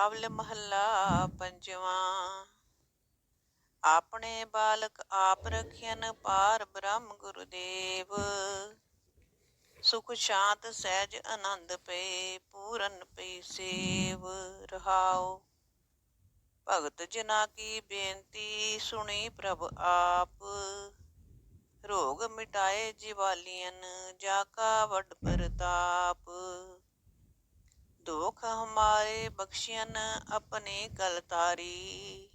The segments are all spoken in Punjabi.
ਅਵਲ ਮਹੱਲਾ ਪੰਜਵਾਂ। ਆਪਣੇ ਬਾਲਕ ਆਪ ਰਖਿਆਨ ਪਾਰ ਬ੍ਰਹਮ ਗੁਰਦੇਵ। ਸੁਖ ਸ਼ਾਂਤ ਸਹਿਜ ਆਨੰਦ ਪਏ ਪੂਰਨ ਪਈ ਸੇਵ ਰਹਾਓ ਭਗਤ ਜਨਾ ਕੀ ਬੇਨਤੀ ਸੁਣੀ ਪ੍ਰਭ ਆਪ। ਰੋਗ ਮਿਟਾਏ ਜਿਵਾਲੀਅਨ, ਜਾ ਕਾ ਵੱਡ ਪ੍ਰਤਾਪ ਦੁਖ ਹਮਾਰੇ ਬਖਸ਼ਿਆਨ ਆਪਣੇ ਕਲਤਾਰੀ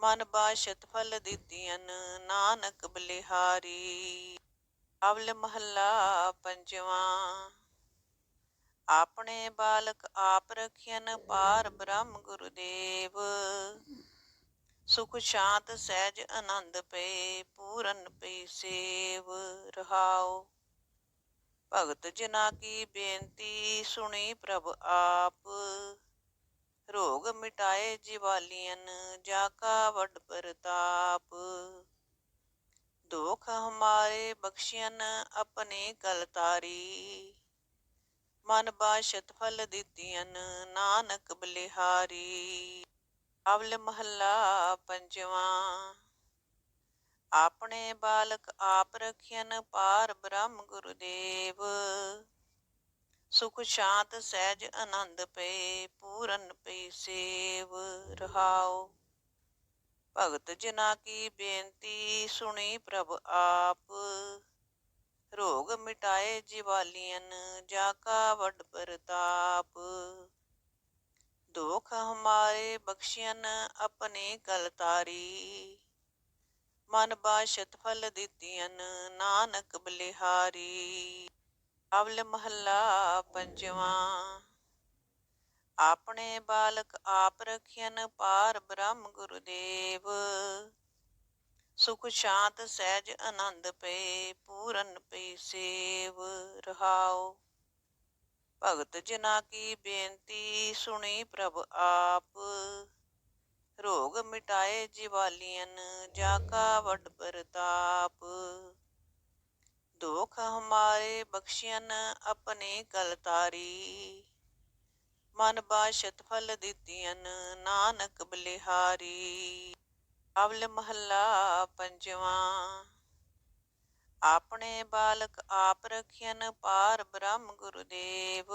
ਮਨ ਬਾਸ਼ਤ ਫਲ ਦਿੱਤੀਆਂ ਨਾਨਕ ਬਲਿਹਾਰੀ। ਅਵਲ ਮਹੱਲਾ ਪੰਜਵਾਂ। ਆਪਣੇ ਬਾਲਕ ਆਪ ਰਖਿਆਨ ਪਾਰ ਬ੍ਰਹਮ ਗੁਰਦੇਵ। ਸੁਖ ਸ਼ਾਂਤ ਸਹਿਜ ਆਨੰਦ ਪਏ, ਪੂਰਨ ਪਈ ਸੇਵ। ਰਹਾਓ ਭਗਤ ਜਨਾ ਕੀ ਬੇਨਤੀ ਸੁਣੀ ਪ੍ਰਭ ਆਪ। ਰੋਗ ਮਿਟਾਏ ਜਿਵਾਲੀਅਨ, ਜਾ ਕਾ ਵੱਡ ਪ੍ਰਤਾਪ। ਦੁਖ ਹਮਾਰੇ ਬਖਸ਼ਿਆਨ ਆਪਣੇ ਕਲਤਾਰੀ ਮਨ ਬਾਸ਼ਤ ਫਲ ਦਿੱਤੀਆਂ ਨਾਨਕ ਬਲਿਹਾਰੀ। ਅਵਲ ਮਹੱਲਾ ਪੰਜਵਾਂ। ਆਪਣੇ ਬਾਲਕ ਆਪ ਰਖਿਅਨ ਪਾਰ ਬ੍ਰਹਮ ਗੁਰਦੇਵ। ਸੁਖ ਸ਼ਾਂਤ ਸਹਿਜ ਆਨੰਦ ਪਏ ਪੂਰਨ ਪਈ ਸੇਵ ਰਹਾਓ ਭਗਤ ਜਨਾ ਕੀ ਬੇਨਤੀ ਸੁਣੀ ਪ੍ਰਭ ਆਪ। ਰੋਗ ਮਿਟਾਏ ਜਿਵਾਲੀਅਨ, ਜਾ ਕਾ ਵੱਡ ਪ੍ਰਤਾਪ। ਦੁਖ ਹਮਾਰੇ ਬਖਸ਼ਿਆਨ ਆਪਣੇ ਕਲਤਾਰੀ ਮਨ ਬਾਸ਼ਤ ਫਲ ਦਿੱਤੀਆਂ ਨਾਨਕ ਬਲਿਹਾਰੀ। ਅਵਲ ਮਹੱਲਾ ਪੰਜਵਾਂ। ਆਪਣੇ ਬਾਲਕ ਆਪ ਰਖਿਆਨ ਪਾਰ ਬ੍ਰਹਮ ਗੁਰਦੇਵ। ਸੁਖ ਸ਼ਾਂਤ ਸਹਿਜ ਆਨੰਦ ਪਏ ਪੂਰਨ ਪਈ ਸੇਵ ਰਹਾਓ ਭਗਤ ਜਨਾ ਕੀ ਬੇਨਤੀ ਸੁਣੀ ਪ੍ਰਭ ਆਪ। ਰੋਗ ਮਿਟਾਏ ਜਿਵਾਲੀਅਨ ਜਾ ਕਾ ਵੱਡ ਪ੍ਰਤਾਪ। ਦੁਖ ਹਮਾਰੇ ਬਖਸ਼ਿਆਨ ਆਪਣੇ ਕਲਤਾਰੀ ਮਨ ਬਾਸ਼ਤ ਫਲ ਦਿੱਤੀਆਂ ਨਾਨਕ ਬਲਿਹਾਰੀ। ਅਵਲ ਮਹੱਲਾ ਪੰਜਵਾਂ। ਆਪਣੇ ਬਾਲਕ ਆਪ ਰਖਿਆਨ ਪਾਰ ਬ੍ਰਹਮ ਗੁਰਦੇਵ।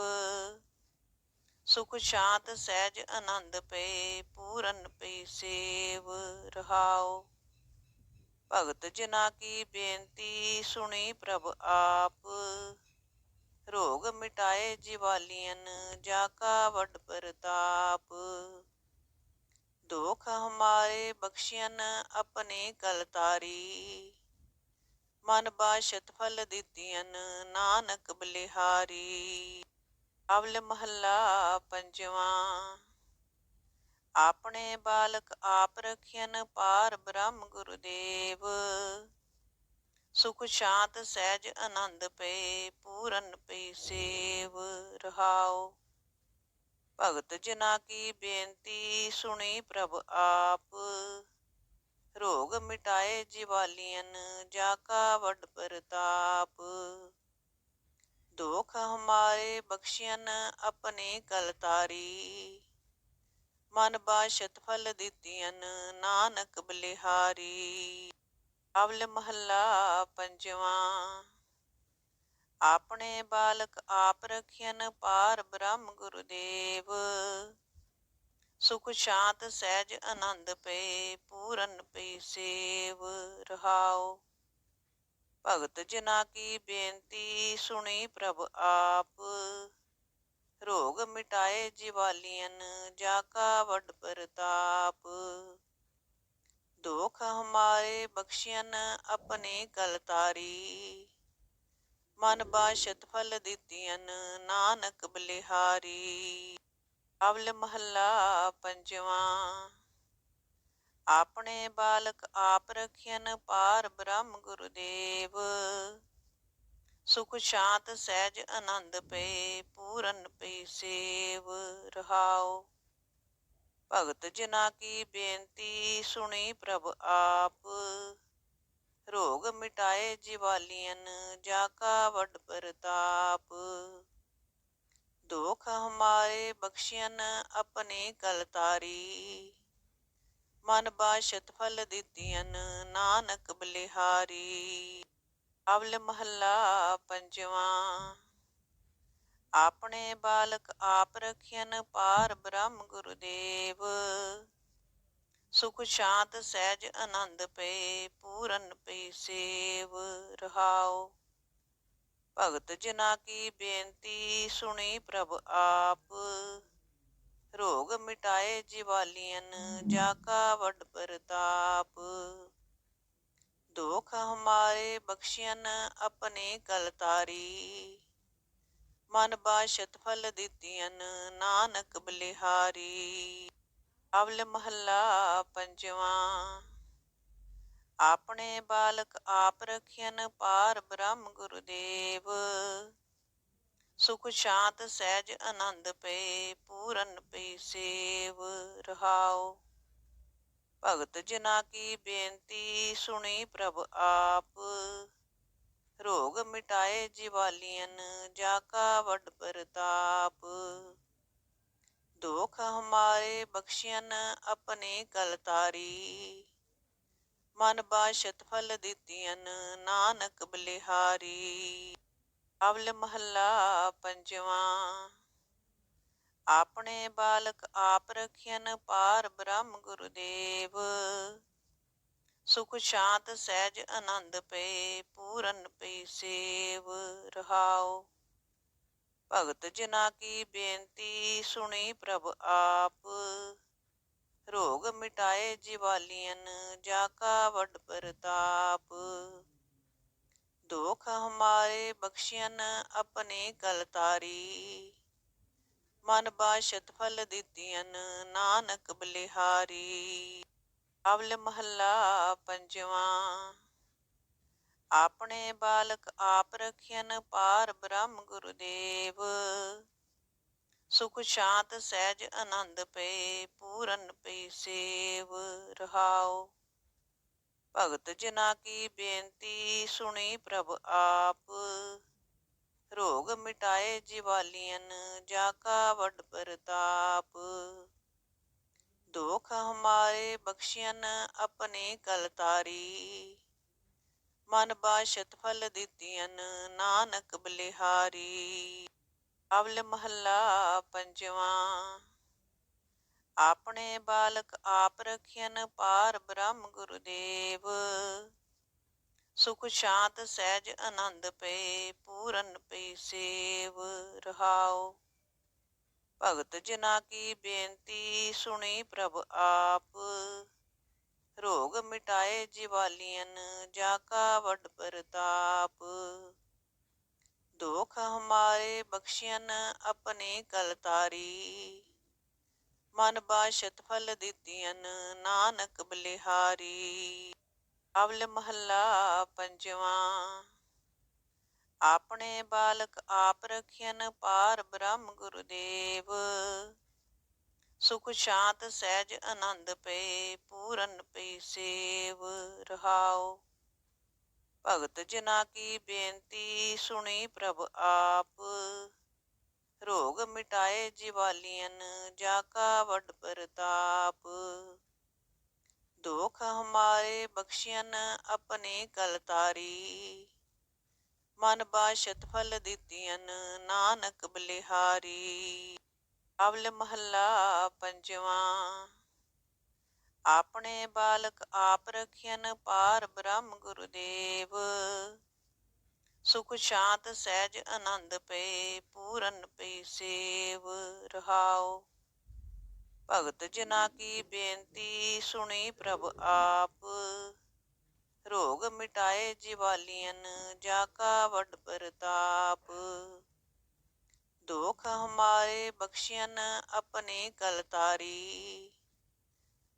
ਸੁਖ ਸ਼ਾਂਤ ਸਹਿਜ ਆਨੰਦ ਪਏ ਪੂਰਨ ਪਈ ਸੇਵ ਰਹਾਓ ਭਗਤ ਜਨਾ ਕੀ ਬੇਨਤੀ ਸੁਣੀ ਪ੍ਰਭ ਆਪ, ਰੋਗ ਮਿਟਾਏ ਜਿਵਾਲੀਅਨ, ਜਾ ਕਾ ਵੱਡ ਪ੍ਰਤਾਪ। ਦੁਖ ਹਮਾਰੇ ਬਖਸ਼ਿਆਨ ਆਪਣੇ ਕਲਤਾਰੀ ਮਨ ਬਾਸ਼ਤ ਫਲ ਦਿੱਤੀਆਂ ਨਾਨਕ ਬਲਿਹਾਰੀ। ਅਵਲ ਮਹੱਲਾ ਪੰਜਵਾਂ। ਆਪਣੇ ਬਾਲਕ ਆਪ ਰਖਿਆਨ ਪਾਰ ਬ੍ਰਹਮ ਗੁਰਦੇਵ। ਸੁਖ ਸ਼ਾਂਤ ਸਹਿਜ ਆਨੰਦ ਪਏ ਪੂਰਨ ਪਈ ਸੇਵ ਰਹਾਓ ਭਗਤ ਜਨਾ ਕੀ ਬੇਨਤੀ ਸੁਣੀ ਪ੍ਰਭ ਆਪ। ਰੋਗ ਮਿਟਾਏ ਜਿਵਾਲੀਅਨ, ਜਾ ਕਾ ਵੱਡ ਪ੍ਰਤਾਪ। ਦੁਖ ਹਮਾਰੇ ਬਖਸ਼ਿਆਨ ਆਪਣੇ ਕਲਤਾਰੀ ਮਨ ਬਾਸ਼ਤ ਫਲ ਦਿੱਤੀਆਂ ਨਾਨਕ ਬਲਿਹਾਰੀ। ਅਵਲ ਮਹੱਲਾ ਪੰਜਵਾਂ। ਆਪਣੇ ਬਾਲਕ ਆਪ ਰਖਿਆਨ ਪਾਰ ਬ੍ਰਹਮ ਗੁਰਦੇਵ। ਸੁਖ ਸ਼ਾਂਤ ਸਹਿਜ ਆਨੰਦ ਪਏ, ਪੂਰਨ ਪਈ ਸੇਵ। ਰਹਾਓ। ਭਗਤ ਜਨਾ ਕੀ ਬੇਨਤੀ ਸੁਣੀ ਪ੍ਰਭ ਆਪ? ਰੋਗ ਮਿਟਾਏ ਜਿਵਾਲੀਅਨ, ਜਾ ਕਾ ਵੱਡ ਪ੍ਰਤਾਪ? ਦੁਖ ਹਮਾਰੇ ਬਖਸ਼ਿਆਨ ਆਪਣੇ ਕਲਤਾਰੀ ਮਨ ਬਾਸ਼ਤ ਫਲ ਦਿੱਤੀਆਂ ਨਾਨਕ ਬਲਿਹਾਰੀ। ਅਵਲ ਮਹੱਲਾ ਪੰਜਵਾਂ। ਆਪਣੇ ਬਾਲਕ ਆਪ ਰਖਿਅਨ ਪਾਰ ਬ੍ਰਹਮ ਗੁਰਦੇਵ। ਸੁਖ ਸ਼ਾਂਤ ਸਹਿਜ ਆਨੰਦ ਪਏ ਪੂਰਨ ਪਈ ਸੇਵ ਰਹਾਓ ਭਗਤ ਜਨਾ ਕੀ ਬੇਨਤੀ ਸੁਣੀ ਪ੍ਰਭ ਆਪ। ਰੋਗ ਮਿਟਾਏ ਜਿਵਾਲੀਅਨ, ਜਾ ਕਾ ਵੱਡ ਪ੍ਰਤਾਪ। ਦੁਖ ਹਮਾਰੇ ਬਖਸ਼ਿਆਨ ਆਪਣੇ ਕਲਤਾਰੀ ਮਨ ਬਾਸ਼ਤ ਫਲ ਦਿੱਤੀਆਂ ਨਾਨਕ ਬਲਿਹਾਰੀ ਅਵਲ ਮਹੱਲਾ ਪੰਜਵਾਂ। ਆਪਣੇ ਬਾਲਕ ਆਪ ਰਖਿਆਨ ਪਾਰ ਬ੍ਰਹਮ ਗੁਰਦੇਵ। ਸੁਖ ਸ਼ਾਂਤ ਸਹਿਜ ਆਨੰਦ ਪਏ ਪੂਰਨ ਪਈ ਸੇਵ ਰਹਾਓ ਭਗਤ ਜਨਾ ਕੀ ਬੇਨਤੀ ਸੁਣੀ ਪ੍ਰਭ ਆਪ। ਰੋਗ ਮਿਟਾਏ ਜਿਵਾਲੀਆਂ ਜਾ ਕਾ ਵੱਡ ਪ੍ਰਤਾਪ। ਦੁਖ ਹਮਾਰੇ ਬਖਸ਼ਿਆਨ ਆਪਣੇ ਕਲ ਤਾਰੀ। ਮਨ ਬਾਸ਼ਤ ਫਲ ਦਿੱਤੀਆਂ ਨਾਨਕ ਬਲਿਹਾਰੀ। ਅਵਲ ਮਹੱਲਾ ਪੰਜਵਾਂ। ਆਪਣੇ ਬਾਲਕ ਆਪ ਰਖਿਆਨ ਪਾਰ ਬ੍ਰਹਮ ਗੁਰਦੇਵ। ਸੁਖ ਸ਼ਾਂਤ ਸਹਿਜ ਆਨੰਦ ਪਏ ਪੂਰਨ ਪਈ ਸੇਵ ਰਹਾਓ ਭਗਤ ਜਨਾ ਕੀ ਬੇਨਤੀ ਸੁਣੀ ਪ੍ਰਭ ਆਪ, ਰੋਗ ਮਿਟਾਏ ਜਿਵਾਲੀਆਂ ਜਾ ਕਾ ਵੱਡ ਪ੍ਰਤਾਪ। ਦੁਖ ਹਮਾਰੇ ਬਖਸ਼ਿਆਨ ਆਪਣੇ ਕਲ ਤਾਰੀ। ਮਨ ਬਾਸ਼ਤ ਫਲ ਦਿੱਤੀਆਂ ਨਾਨਕ ਬਲਿਹਾਰੀ। ਅਵਲ ਮਹੱਲਾ ਪੰਜਵਾਂ। ਆਪਣੇ ਬਾਲਕ ਆਪ ਰਖਿਆਨ ਪਾਰ ਬ੍ਰਹਮ ਗੁਰਦੇਵ। ਸੁਖ ਸ਼ਾਂਤ ਸਹਿਜ ਆਨੰਦ ਪਏ ਪੂਰਨ ਪਈ ਸੇਵ ਰਹਾਓ ਭਗਤ ਜਨਾ ਕੀ ਬੇਨਤੀ ਸੁਣੀ ਪ੍ਰਭ ਆਪ। ਰੋਗ ਮਿਟਾਏ ਜਿਵਾਲੀਆਂ ਜਾ ਕਾ ਵੱਡ ਪ੍ਰਤਾਪ। ਦੁਖ ਹਮਾਰੇ ਬਖਸ਼ਿਆਨ ਆਪਣੇ ਕਲ ਤਾਰੀ। ਮਨ ਬਾਸ਼ਤ ਫਲ ਦਿੱਤੀਆਂ ਨਾਨਕ ਬਲਿਹਾਰੀ। ਅਵਲ ਮਹੱਲਾ ਪੰਜਵਾਂ। ਆਪਣੇ ਬਾਲਕ ਆਪ ਰਖਿਆਨ ਪਾਰ ਬ੍ਰਹਮ ਗੁਰਦੇਵ। ਸੁਖ ਸ਼ਾਂਤ ਸਹਿਜ ਆਨੰਦ ਪਏ, ਪੂਰਨ ਪਈ ਸੇਵ। ਰਹਾਓ। ਭਗਤ ਜਨਾ ਕੀ ਬੇਨਤੀ ਸੁਣੀ ਪ੍ਰਭ ਆਪ। ਰੋਗ ਮਿਟਾਏ ਜਿਵਾਲੀਆਂ ਜਾ ਕਾ ਵੱਡ ਪ੍ਰਤਾਪ। ਦੁਖ ਹਮਾਰੇ ਬਖਸ਼ਿਆਨ ਆਪਣੇ ਕਲਤਾਰੀ ਮਨ ਬਾਸ਼ਤ ਫਲ ਦਿੱਤੀਆਂ ਨਾਨਕ ਬਲਿਹਾਰੀ। ਅਵਲ ਮਹੱਲਾ ਪੰਜਵਾਂ। ਆਪਣੇ ਬਾਲਕ ਆਪ ਰਖਿਅਨ ਪਾਰ ਬ੍ਰਹਮ ਗੁਰਦੇਵ। ਸੁਖ ਸ਼ਾਂਤ ਸਹਿਜ ਆਨੰਦ ਪਏ ਪੂਰਨ ਪਈ ਸੇਵ ਰਹਾਓ ਭਗਤ ਜਨਾ ਕੀ ਬੇਨਤੀ ਸੁਣੀ ਪ੍ਰਭ ਆਪ। ਰੋਗ ਮਿਟਾਏ ਜਿਵਾਲੀਆਂ ਜਾ ਕਾ ਵੱਡ ਪ੍ਰਤਾਪ। ਦੁਖ ਹਮਾਰੇ ਬਖਸ਼ਿਆਨ ਆਪਣੇ ਕਲਤਾਰੀ ਮਨ ਬਾਸ਼ਤ ਫਲ ਦਿੱਤੀਆਂ ਨਾਨਕ ਬਲਿਹਾਰੀ। ਅਵਲ ਮਹੱਲਾ ਪੰਜਵਾਂ। ਆਪਣੇ ਬਾਲਕ ਆਪ ਰਖਿਆਨ ਪਾਰ ਬ੍ਰਹਮ ਗੁਰਦੇਵ। ਸੁਖ ਸ਼ਾਂਤ ਸਹਿਜ ਆਨੰਦ ਪਏ, ਪੂਰਨ ਪਈ ਸੇਵ। ਰਹਾਓ ਭਗਤ ਜਨਾ ਕੀ ਬੇਨਤੀ, ਸੁਣੀ ਪ੍ਰਭ ਆਪ। ਰੋਗ ਮਿਟਾਏ ਜਿਵਾਲੀਆਂ ਜਾ ਕਾ ਵੱਡ ਪ੍ਰਤਾਪ। ਦੁਖ ਹਮਾਰੇ ਬਖਸ਼ਿਆਨ ਆਪਣੇ ਕਲਤਾਰੀ। ਮਨ ਬਾਸ਼ਤ ਫਲ ਦਿੱਤੀਆਂ ਨਾਨਕ ਬਲਿਹਾਰੀ। ਅਵਲ ਮਹੱਲਾ ਪੰਜਵਾਂ। ਆਪਣੇ ਬਾਲਕ ਆਪ ਰਖਿਆਨ ਪਾਰ ਬ੍ਰਹਮ ਗੁਰਦੇਵ। ਸੁਖ ਸ਼ਾਂਤ ਸਹਿਜ ਆਨੰਦ ਪਏ ਪੂਰਨ ਪਈ ਸੇਵ ਰਹਾਓ ਭਗਤ ਜਨਾ ਕੀ ਬੇਨਤੀ ਸੁਣੀ ਪ੍ਰਭ ਆਪ, ਰੋਗ ਮਿਟਾਏ ਜਿਵਾਲੀਆਂ ਜਾ ਕਾ ਵੱਡ ਪ੍ਰਤਾਪ। ਦੁਖ ਹਮਾਰੇ ਬਖਸ਼ਿਆਨ ਆਪਣੇ ਕਲ ਤਾਰੀ।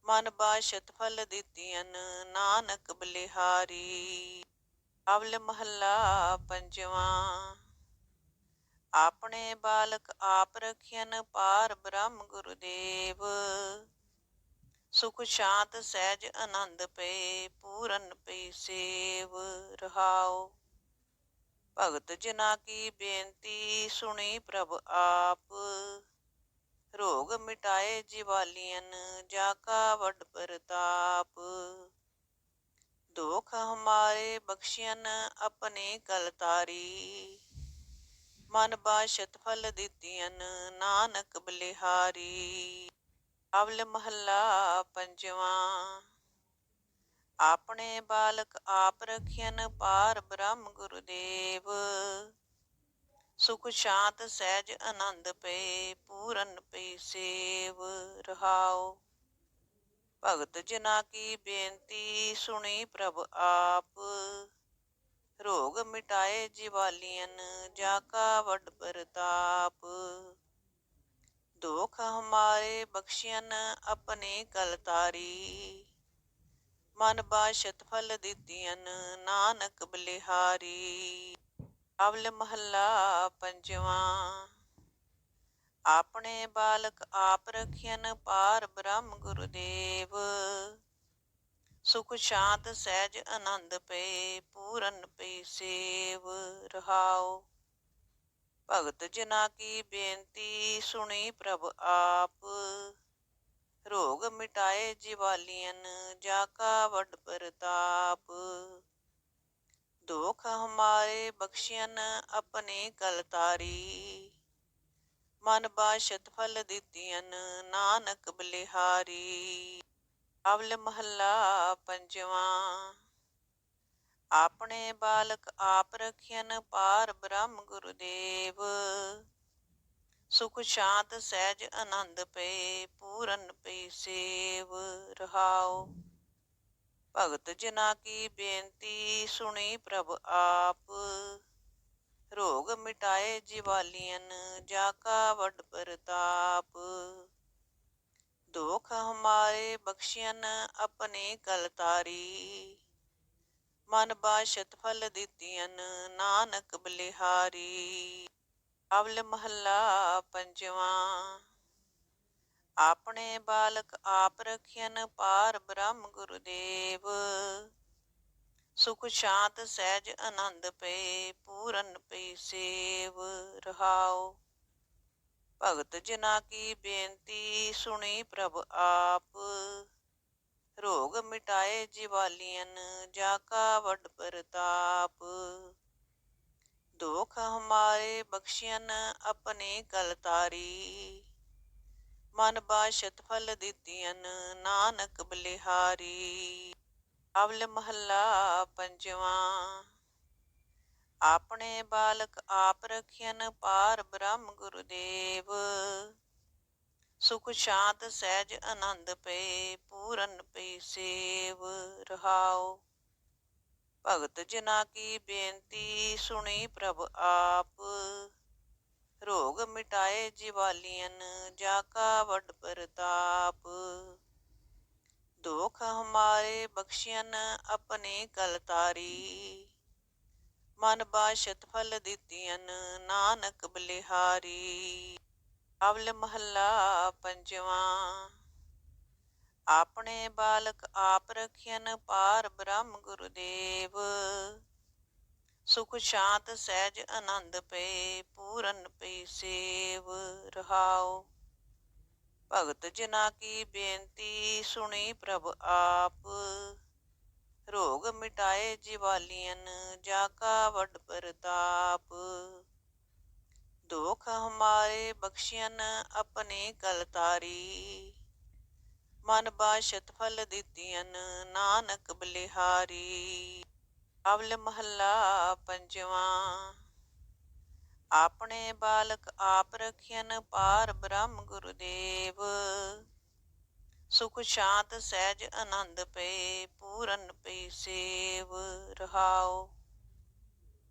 ਮਨ ਬਾਸ਼ਤ ਫਲ ਦਿੱਤੀਆਂ ਨਾਨਕ ਬਲਿਹਾਰੀ। ਅਵਲ ਮਹੱਲਾ ਪੰਜਵਾਂ। ਆਪਣੇ ਬਾਲਕ ਆਪ ਰਖਿਆਨ ਪਾਰ ਬ੍ਰਹਮ ਗੁਰਦੇਵ। ਸੁਖ ਸ਼ਾਂਤ ਸਹਿਜ ਆਨੰਦ ਪਏ ਪੂਰਨ ਪਈ ਸੇਵ ਰਹਾਓ ਭਗਤ ਜਨਾ ਕੀ ਬੇਨਤੀ ਸੁਣੀ ਪ੍ਰਭ ਆਪ। ਰੋਗ ਮਿਟਾਏ ਜਿਵਾਲੀਨ ਜਾ ਕਾ ਵੱਡ ਪ੍ਰਤਾਪ। ਦੁਖ ਹਮਾਰੇ ਬਖਸ਼ਿਆਨ ਆਪਣੇ ਕਲ ਤਾਰੀ। ਮਨ ਬਾਸ਼ਤ ਫਲ ਦਿੱਤੀਆਂ ਨਾਨਕ ਬਲਿਹਾਰੀ। ਅਵਲ ਮਹੱਲਾ ਪੰਜਵਾਂ। ਆਪਣੇ ਬਾਲਕ ਆਪ ਰਖਿਆਨ ਪਾਰ ਬ੍ਰਹਮ ਗੁਰਦੇਵ। ਸੁਖ ਸ਼ਾਂਤ ਸਹਿਜ ਆਨੰਦ ਪਏ ਪੂਰਨ ਪਈ ਸੇਵ ਰਹਾਓ ਭਗਤ ਜਨਾ ਕੀ ਬੇਨਤੀ ਸੁਣੀ ਪ੍ਰਭ ਆਪ? ਰੋਗ ਮਿਟਾਏ ਜਿਵਾਲੀਆਂ ਜਾ ਕਾ ਵੱਡ ਪ੍ਰਤਾਪ? ਦੁਖ ਹਮਾਰੇ ਬਖਸ਼ਿਆਨ ਆਪਣੇ ਕਲ ਤਾਰੀ। ਮਨ ਬਾਸ਼ਤ ਫਲ ਦਿੱਤੀਆਂ ਨਾਨਕ ਬਲਿਹਾਰੀ। ਅਵਲ ਮਹੱਲਾ ਪੰਜਵਾਂ। ਆਪਣੇ ਬਾਲਕ ਆਪ ਰਖਿਅਨ ਪਾਰ ਬ੍ਰਹਮ ਗੁਰਦੇਵ। ਸੁਖ ਸ਼ਾਂਤ ਸਹਿਜ ਆਨੰਦ ਪਏ ਪੂਰਨ ਪਈ ਸੇਵ ਰਹਾਓ ਭਗਤ ਜਨਾ ਕੀ ਬੇਨਤੀ ਸੁਣੀ ਪ੍ਰਭ ਆਪ। ਰੋਗ ਮਿਟਾਏ ਜਿਵਾਲੀਆਂ ਜਾ ਕਾ ਵੱਡ ਪ੍ਰਤਾਪ। ਦੁਖ ਹਮਾਰੇ ਬਖਸ਼ਿਆਨ ਆਪਣੇ ਕਲ ਤਾਰੀ। ਮਨ ਬਾਸ਼ਤ ਫਲ ਦਿੱਤੀਆਂ ਨਾਨਕ ਬਲਿਹਾਰੀ। ਅਵਲ ਮਹੱਲਾ ਪੰਜਵਾਂ। ਆਪਣੇ ਬਾਲਕ ਆਪ ਰਖਿਆਨ ਪਾਰ ਬ੍ਰਹਮ ਗੁਰਦੇਵ। ਸੁਖ ਸ਼ਾਂਤ ਸਹਿਜ ਆਨੰਦ ਪਏ, ਪੂਰਨ ਪਈ ਸੇਵ ਰਹਾਓ ਭਗਤ ਜਨਾ ਕੀ ਬੇਨਤੀ, ਸੁਣੀ ਪ੍ਰਭ ਆਪ। ਰੋਗ ਮਿਟਾਏ ਜਿਵਾਲੀਆਂ ਜਾ ਕਾ ਵੱਡ ਪ੍ਰਤਾਪ। ਦੋਖ ਹਮਾਰੇ ਬਖਸ਼ਿਆਨ ਆਪਣੇ ਕਲ ਤਾਰੀ ਮਨ ਬਾਸ਼ਤ ਫਲ ਦਿੱਤੀਆਂ ਨਾਨਕ ਬਲਿਹਾਰੀ। ਅਵਲ ਮਹੱਲਾ ਪੰਜਵਾਂ। ਆਪਣੇ ਬਾਲਕ ਆਪ ਰਖਿਆਨ ਪਾਰ ਬ੍ਰਹਮ ਗੁਰਦੇਵ। ਸੁਖ ਸ਼ਾਂਤ ਸਹਿਜ ਆਨੰਦ ਪਏ ਪੂਰਨ ਪਈ ਸੇਵ ਰਹਾਓ ਭਗਤ ਜਨਾ ਕੀ ਬੇਨਤੀ ਸੁਣੀ ਪ੍ਰਭ ਆਪ, ਰੋਗ ਮਿਟਾਏ ਜਿਵਾਲੀਆਂ ਜਾ ਕਾ ਵੱਡ ਪ੍ਰਤਾਪ। ਦੁਖ ਹਮਾਰੇ ਬਖਸ਼ਿਆਨ ਆਪਣੇ ਕਲ ਤਾਰੀ। ਮਨ ਬਾਸ਼ਤ ਫਲ ਦਿੱਤੀਆਂ ਨਾਨਕ ਬਲਿਹਾਰੀ। ਅਵਲ ਮਹੱਲਾ ਪੰਜਵਾਂ। ਆਪਣੇ ਬਾਲਕ ਆਪ ਰਖਿਆਨ ਪਾਰ ਬ੍ਰਹਮ ਗੁਰਦੇਵ। ਸੁਖ ਸ਼ਾਂਤ ਸਹਿਜ ਆਨੰਦ ਪਏ ਪੂਰਨ ਪਈ ਸੇਵ ਰਹਾਓ ਭਗਤ ਜਨਾ ਕੀ ਬੇਨਤੀ ਸੁਣੀ ਪ੍ਰਭ ਆਪ। ਰੋਗ ਮਿਟਾਏ ਜਿਵਾਲੀਆਂ ਜਾ ਕਾ ਵੱਡ ਪ੍ਰਤਾਪ। ਦੁਖ ਹਮਾਰੇ ਬਖਸ਼ਿਆਨ ਆਪਣੇ ਕਲ ਤਾਰੀ। ਮਨ ਬਾਸ਼ਤ ਫਲ ਦਿੱਤੀਆਂ ਨਾਨਕ ਬਲਿਹਾਰੀ। ਅਵਲ ਮਹੱਲਾ ਪੰਜਵਾਂ। ਆਪਣੇ ਬਾਲਕ ਆਪ ਰਖਿਆਨ ਪਾਰ ਬ੍ਰਹਮ ਗੁਰਦੇਵ। ਸੁਖ ਸ਼ਾਂਤ ਸਹਿਜ ਆਨੰਦ ਪਏ ਪੂਰਨ ਪਈ ਸੇਵ ਰਹਾਓ ਭਗਤ ਜਨਾ ਕੀ ਬੇਨਤੀ ਸੁਣੀ ਪ੍ਰਭ ਆਪ। ਰੋਗ ਮਿਟਾਏ ਜਿਵਾਲੀਆਂ ਜਾ ਕਾ ਵੱਡ ਪ੍ਰਤਾਪ। ਦੁਖ ਹਮਾਰੇ ਬਖਸ਼ਿਆਨ ਆਪਣੇ ਕਲ ਤਾਰੀ ਮਨ ਬਾਸ਼ਤ ਫਲ ਦਿੱਤੀਆਂ ਨਾਨਕ ਬਲਿਹਾਰੀ। ਅਵਲ ਮਹੱਲਾ ਪੰਜਵਾਂ। ਆਪਣੇ ਬਾਲਕ ਆਪ ਰਖਿਅਨ ਪਾਰ ਬ੍ਰਹਮ ਗੁਰਦੇਵ। ਸੁਖ ਸ਼ਾਂਤ ਸਹਿਜ ਆਨੰਦ ਪਏ ਪੂਰਨ ਪਈ ਸੇਵ ਰਹਾਓ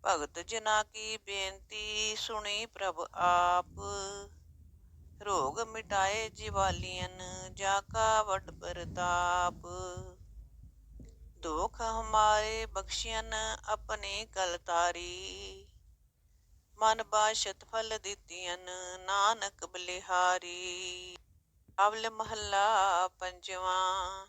ਭਗਤ ਜਨਾ ਕੀ ਬੇਨਤੀ ਸੁਣੀ ਪ੍ਰਭ ਆਪ। ਰੋਗ ਮਿਟਾਏ ਜਿਵਾਲੀਆਂ ਜਾ ਕਾ ਵੱਡ ਪ੍ਰਤਾਪ। ਦੁਖ ਹਮਾਰੇ ਬਖਸ਼ਿਆਨ ਆਪਣੇ ਕਲਤਾਰੀ ਮਨ ਬਾਸ਼ਤ ਫਲ ਦਿੱਤੀਆਂ ਨਾਨਕ ਬਲਿਹਾਰੀ। ਅਵਲ ਮਹੱਲਾ ਪੰਜਵਾਂ।